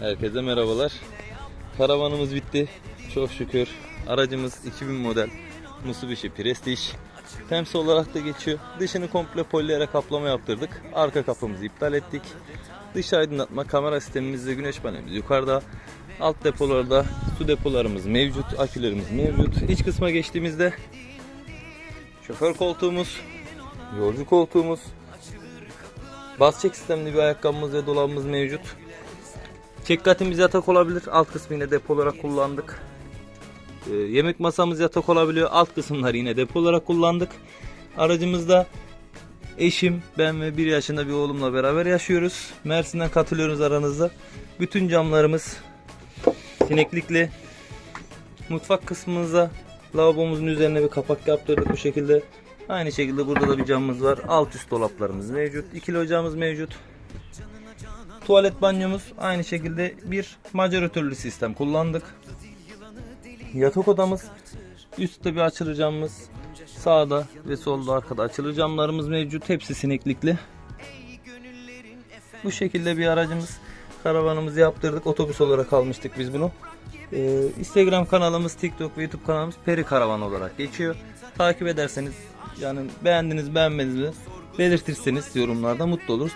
Herkese merhabalar. Karavanımız bitti. Çok şükür. Aracımız 2000 model Mitsubishi Prestige. Temsi olarak da geçiyor. Dışını komple polilere kaplama yaptırdık. Arka kapımızı iptal ettik. Dış aydınlatma, kamera sistemimizde güneş panelimiz yukarıda. Alt depolarda su depolarımız mevcut, akülerimiz mevcut. İç kısma geçtiğimizde şoför koltuğumuz, yolcu koltuğumuz, bas sistemli bir ayakkabımız ve dolabımız mevcut. Çek katimiz yatak olabilir. Alt kısmı yine depo olarak kullandık. Ee, yemek masamız yatak olabiliyor. Alt kısımları yine depo olarak kullandık. Aracımızda eşim, ben ve bir yaşında bir oğlumla beraber yaşıyoruz. Mersin'den katılıyoruz aranızda. Bütün camlarımız sineklikli. Mutfak kısmımızda lavabomuzun üzerine bir kapak yaptırdık bu şekilde. Aynı şekilde burada da bir camımız var. Alt üst dolaplarımız mevcut. İkili ocağımız mevcut. Tuvalet banyomuz aynı şekilde bir macaratörlü sistem kullandık. Yatak odamız üstte bir açılır camımız sağda ve solda arkada açılır camlarımız mevcut. Hepsi sineklikli. Bu şekilde bir aracımız karavanımızı yaptırdık. Otobüs olarak almıştık biz bunu. Ee, Instagram kanalımız, TikTok ve YouTube kanalımız Peri Karavan olarak geçiyor. Takip ederseniz yani beğendiniz beğenmediniz mi belirtirseniz yorumlarda mutlu oluruz.